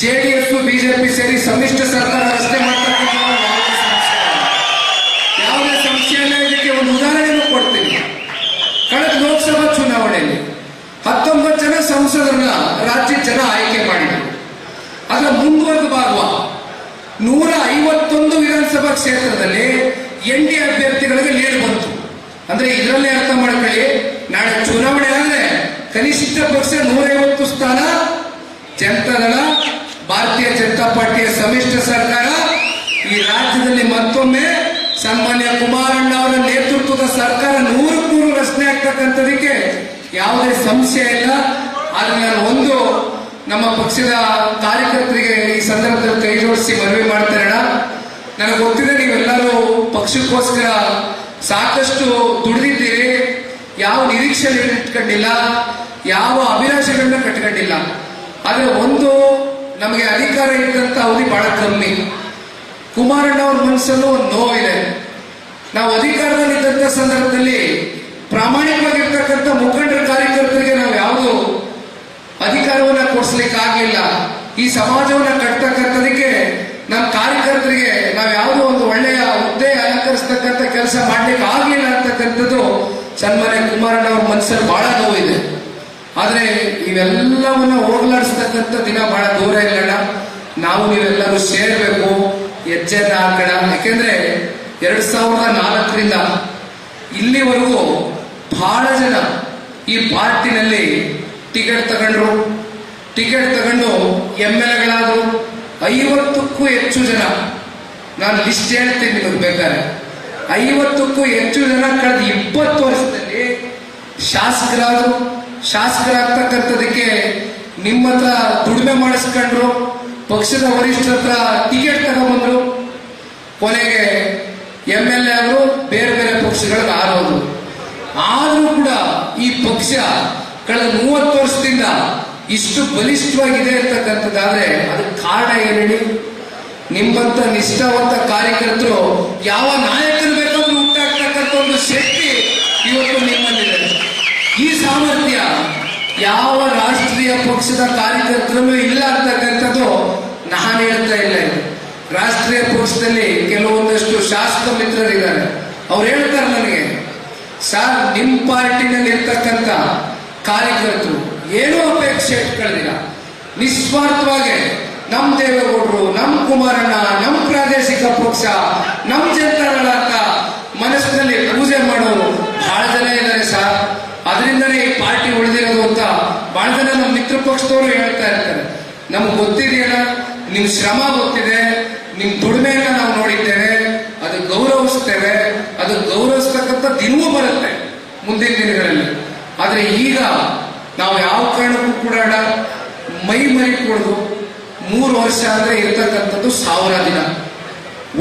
ಸೇರಿ ಸಮ್ಮಿಶ್ರ ಸರ್ಕಾರ ರಚನೆ ಮಾಡ್ತಕ್ಕಂಥ ಯಾವುದೇ ಸಮಸ್ಯೆ ಇಲ್ಲ. ಇದಕ್ಕೆ ಒಂದು ಉದಾಹರಣೆಯನ್ನು ಕೊಡ್ತೀನಿ. ಕಳೆದ ಲೋಕಸಭಾ ಚುನಾವಣೆಯಲ್ಲಿ ಹತ್ತೊಂಬತ್ತು ಜನ ಸಂಸದರನ್ನ ರಾಜ್ಯ ಜನ ಆಯ್ಕೆ ಮಾಡಿದರು. ಅದರ ಮುಂದುವರೆದ ಭಾಗ ನೂರ ಐವತ್ತೊಂದು ವಿಧಾನಸಭಾ ಕ್ಷೇತ್ರದಲ್ಲಿ ಎನ್ ಡಿ ಅಭ್ಯರ್ಥಿಗಳಿಗೆ ಲೀಡ್ ಬಂತು. ಅಂದ್ರೆ ಇದರಲ್ಲೇ ಅರ್ಥ ಮಾಡ್ಕೊಳ್ಳಿ. ನಾಳೆ ಚುನಾವಣೆ ಆದರೆ ಕನಿಷ್ಠ ಪಕ್ಷ ನೂರೈವತ್ತು ಸ್ಥಾನ, ಜನತಾದಳ ಭಾರತೀಯ ಜನತಾ ಪಾರ್ಟಿಯ ಸಮ್ಮಿಶ್ರ ಸರ್ಕಾರ ಈ ರಾಜ್ಯದಲ್ಲಿ ಮತ್ತೊಮ್ಮೆ ಸನ್ಮಾನ್ಯ ಕುಮಾರಣ್ಣ ಅವರ ನೇತೃತ್ವದ ಸರ್ಕಾರ ನೂರು ನೂರು ರಚನೆ ಆಗ್ತಕ್ಕಂಥದಕ್ಕೆ ಯಾವುದೇ ಸಂಶಯ ಇಲ್ಲ. ಆದ್ರೆ ನಾನು ಒಂದು ನಮ್ಮ ಪಕ್ಷದ ಕಾರ್ಯಕರ್ತರಿಗೆ ಈ ಸಂದರ್ಭದಲ್ಲಿ ಕೈ ಜೋಡಿಸಿ ಮನವಿ ಮಾಡ್ತಾರಣ ನನಗೆ ಗೊತ್ತಿದೆ ನೀವೆಲ್ಲರೂ ಪಕ್ಷಕ್ಕೋಸ್ಕರ ಸಾಕಷ್ಟು ದುಡಿದಿದ್ದೀರಿ. ಯಾವ ನಿರೀಕ್ಷೆ ಇಟ್ಕೊಂಡಿಲ್ಲ. ಯಾವ ಅಭಿಲಾಷೆಗಳನ್ನ ಕಟ್ಕೊಂಡಿಲ್ಲ. ಆದ್ರೆ ಒಂದು ನಮಗೆ ಅಧಿಕಾರ ಇದ್ದಂತ ಅವಧಿ ಬಹಳ ಕಮ್ಮಿ. ಕುಮಾರಣ್ಣ ಅವ್ರ ಮನಸ್ಸಲ್ಲೂ ಒಂದು ನೋವಿದೆ ನಾವು ಅಧಿಕಾರದಲ್ಲಿದ್ದಂಥ ಸಂದರ್ಭದಲ್ಲಿ ಪ್ರಾಮಾಣಿಕವಾಗಿರ್ತಕ್ಕಂಥ ಮುಖಂಡರ ಕಾರ್ಯಕರ್ತರಿಗೆ ನಾವು ಯಾವುದು ಅಧಿಕಾರವನ್ನ ಕೊಡಿಸ್ಲಿಕ್ಕೆ ಆಗಲಿಲ್ಲ ಈ ಸಮಾಜವನ್ನ ಕಟ್ತಕ್ಕಂಥದಕ್ಕೆ ನಮ್ಮ ಕಾರ್ಯಕರ್ತರಿಗೆ ನಾವು ಯಾವುದೋ ಒಂದು ಒಳ್ಳೆಯ ಹುದ್ದೆ ಅಲಂಕರಿಸ್ತಕ್ಕಂಥ ಕೆಲಸ ಮಾಡ್ಲಿಕ್ಕೆ ಆಗಲಿಲ್ಲ ಅಂತಕ್ಕಂಥದ್ದು ಸನ್ಮಾನ್ಯ ಕುಮಾರಣ್ಣ ಅವ್ರ ಮನಸ್ಸಲ್ಲಿ ಬಹಳ ನೋವಿದೆ ಆದ್ರೆ ಇವೆಲ್ಲವನ್ನ ಹೋಗ್ಲಾಡಿಸ್ತಕ್ಕಂಥ ದಿನ ಬಹಳ ದೂರ ಇಲ್ಲಣ್ಣ ನಾವು ನೀವೆಲ್ಲರೂ ಸೇರ್ಬೇಕು ಹೆಜ್ಜೆನ ಹಾಕೋಣ. ಯಾಕೆಂದ್ರೆ ಎರಡ್ ಸಾವಿರದ ನಾಲ್ಕರಿಂದ ಇಲ್ಲಿವರೆಗೂ ಬಹಳ ಜನ ಈ ಪಾರ್ಟಿನಲ್ಲಿ ಟಿಕೆಟ್ ತಗೊಂಡ್ರು. ಟಿಕೆಟ್ ತಗೊಂಡು ಎಂ ಎಲ್ ಎಗಳಾದ್ರು. ಐವತ್ತಕ್ಕೂ ಹೆಚ್ಚು ಜನ. ನಾನು ಲಿಸ್ಟ್ ಹೇಳ್ತೀನಿ ನಿಮಗೆ ಬೇಕಾದ್ರೆ. ಐವತ್ತಕ್ಕೂ ಹೆಚ್ಚು ಜನ ಕಳೆದ ಇಪ್ಪತ್ತು ವರ್ಷದಲ್ಲಿ ಶಾಸಕರಾದ್ರು ಶಾಸಕರಾಗ್ತಕ್ಕಂಥದಕ್ಕೆ ನಿಮ್ಮ ಹತ್ರ ದುಡಿಮೆ ಮಾಡಿಸ್ಕೊಂಡ್ರು, ಪಕ್ಷದ ವರಿಷ್ಠ ಹತ್ರ ಟಿಕೆಟ್ ತಗೊಂಡ್ಬಂದ್ರು. ಕೊನೆಗೆ ಎಂ ಎಲ್ ಎ ಅವರು ಬೇರೆ ಬೇರೆ ಪಕ್ಷಗಳಿಗೆ ಆರೋದು ಆದರೂ ಕೂಡ ಈ ಪಕ್ಷ ಕಳೆದ ಮೂವತ್ತು ವರ್ಷದಿಂದ ಇಷ್ಟು ಬಲಿಷ್ಠವಾಗಿದೆ ಅಂತಕ್ಕಂಥದ್ದಾದ್ರೆ ಅದಕ್ಕೆ ಕಾರಣ ಏನು ನಿಮ್ಮಂತ ನಿಷ್ಠಾವಂತ ಕಾರ್ಯಕರ್ತರು ಯಾವ ನಾಯಕರು ಈ ಸಾಮರ್ಥ್ಯ ಯಾವ ರಾಷ್ಟ್ರೀಯ ಪಕ್ಷದ ಕಾರ್ಯಕರ್ತರಲ್ಲೂ ಇಲ್ಲ ಅಂತಕ್ಕಂಥದ್ದು ನಾನು ಹೇಳ್ತಾ ಇಲ್ಲ. ಇದು ರಾಷ್ಟ್ರೀಯ ಪಕ್ಷದಲ್ಲಿ ಕೆಲವೊಂದಷ್ಟು ಶಾಸಕ ಮಿತ್ರರಿದ್ದಾರೆ. ಅವ್ರು ಹೇಳ್ತಾರೆ ನನಗೆ, ಸರ್ ನಿಮ್ಮ ಪಾರ್ಟಿನಲ್ಲಿ ಇರ್ತಕ್ಕಂಥ ಕಾರ್ಯಕರ್ತರು ಏನೂ ಅಪೇಕ್ಷೆ ಇಟ್ಕೊಳ್ಳಿಲ್ಲ ನಿಸ್ವಾರ್ಥವಾಗಿ ನಮ್ಮ ದೇವೇಗೌಡರು ನಮ್ಮ ಕುಮಾರಣ್ಣ ನಮ್ಮ ಪ್ರಾದೇಶಿಕ ಪಕ್ಷ ನಮ್ಮ ಜನತಾದಳ ಅಂತ ಮನಸ್ಸಿನಲ್ಲಿ ಪೂಜೆ ಮಾಡೋರು ಬಹಳ ಜನ ಇದ್ದಾರೆ ಸರ್ ಅದರಿಂದನೇ ಈ ಪಾರ್ಟಿ ಉಳಿದಿರೋದು ಅಂತ ಬಹಳ ಜನ ನಮ್ಮ ಮಿತ್ರ ಪಕ್ಷದವರು ಹೇಳ್ತಾ ಇರ್ತಾರೆ. ನಮ್ಗೆ ಗೊತ್ತಿದೆಯಲ್ಲ, ನಿಮ್ ಶ್ರಮ ಗೊತ್ತಿದೆ, ನಿಮ್ ದುಡಿಮೆಯನ್ನ ನಾವು ನೋಡಿದ್ದೇವೆ, ಅದು ಗೌರವಿಸ್ತೇವೆ, ಅದು ಗೌರವಿಸ್ತಕ್ಕಂಥ ದಿನವೂ ಬರುತ್ತೆ ಮುಂದಿನ ದಿನಗಳಲ್ಲಿ. ಆದ್ರೆ ಈಗ ನಾವು ಯಾವ ಕಾರಣಕ್ಕೂ ಕೂಡ ಮೈ ಮರಿ ಕುಡಿದು ಮೂರು ವರ್ಷ ಅಂದ್ರೆ ಇರ್ತಕ್ಕಂಥದ್ದು ಸಾವಿರ ದಿನ.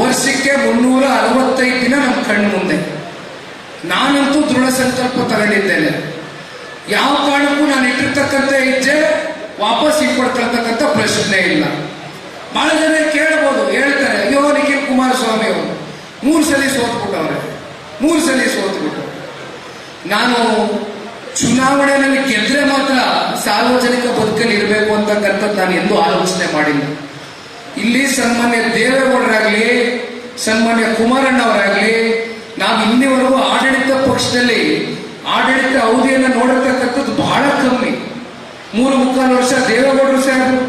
ವರ್ಷಕ್ಕೆ ಮುನ್ನೂರ ಅರವತ್ತೈದು ದಿನ ನಮ್ಮ ಕಣ್ಣು ಮುಂದೆ. ನಾನಂತೂ ದೃಢ ಸಂಕಲ್ಪ ತಗೊಂಡಿದ್ದೇನೆ. ಯಾವ ಕಾರಣಕ್ಕೂ ನಾನು ಇಟ್ಟಿರ್ತಕ್ಕಂಥ ಹೆಜ್ಜೆ ವಾಪಸ್ ಹಿಂಪಡ್ಕೊಳ್ತಕ್ಕಂಥ ಪ್ರಶ್ನೆ ಇಲ್ಲ. ಬಹಳ ಜನ ಕೇಳಬಹುದು ಹೇಳ್ತಾರೆ. ಅಯ್ಯೋ, ನಿಖಿಲ್ ಕುಮಾರಸ್ವಾಮಿ ಅವರು. ಮೂರು ಸಲ ಸೋತ್ಬಿಟ್ಟವ್ರೆ. ಮೂರು ಸಲ ಸೋತ್ಬಿಟ್ಟು. ನಾನು ಚುನಾವಣೆಯಲ್ಲಿ ಗೆದ್ರೆ ಮಾತ್ರ ಸಾರ್ವಜನಿಕ ಬದುಕಲ್ಲಿ ಇರಬೇಕು ಅಂತಕ್ಕಂಥದ್ದು ನಾನು ಎಂದೂ ಆಲೋಚನೆ ಮಾಡಿಲ್ಲ. ಇಲ್ಲಿ ಸನ್ಮಾನ್ಯ ದೇವೇಗೌಡರಾಗ್ಲಿ, ಸನ್ಮಾನ್ಯ ಕುಮಾರಣ್ಣವರಾಗ್ಲಿ, ನಾವು ಇಲ್ಲಿವರೆಗೂ ಆಡಳಿತ ಪಕ್ಷದಲ್ಲಿ ಆಡಳಿತ ಅವಧಿಯನ್ನು ನೋಡತಕ್ಕಂಥದ್ದು ಬಹಳ ಕಮ್ಮಿ. ಮೂರು ಮುಕ್ಕಾಲು ವರ್ಷ ದೇವೇಗೌಡರು ಸಾಹೇಬರು,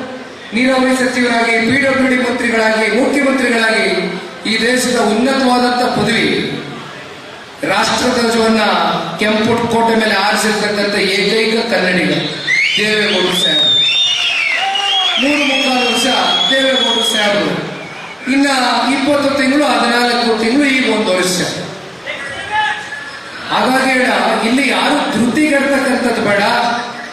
ನೀರಾವರಿ ಸಚಿವರಾಗಿ ಪಿಡಬ್ಲ್ಯೂಡಿ ಮಂತ್ರಿಗಳಾಗಿ, ಮುಖ್ಯಮಂತ್ರಿಗಳಾಗಿ ಈ ದೇಶದ ಉನ್ನತವಾದಂಥ ಪದವಿ ರಾಷ್ಟ್ರಧ್ವಜವನ್ನ ಕೆಂಪು ಕೋಟೆ ಮೇಲೆ ಆರಿಸಿರ್ತಕ್ಕಂಥ ಏಕೈಕ ಕನ್ನಡಿಗ ದೇವೇಗೌಡರು ಸಾಹೇಬರು. ಮೂರು ಮುಕ್ಕಾಲು ವರ್ಷ ದೇವೇಗೌಡರು ಸಾಹೇಬರು. ಇನ್ನ ಇಪ್ಪತ್ತು ತಿಂಗಳು, ಹದಿನಾಲ್ಕು ತಿಂಗಳು ಈಗ ಒಂದು ವರ್ಷ. ಹಾಗಾಗಿ ಇಲ್ಲಿ ಯಾರು ಧೃತಿಗೆಡ್ತಕ್ಕಂಥದ್ದು ಬೇಡ.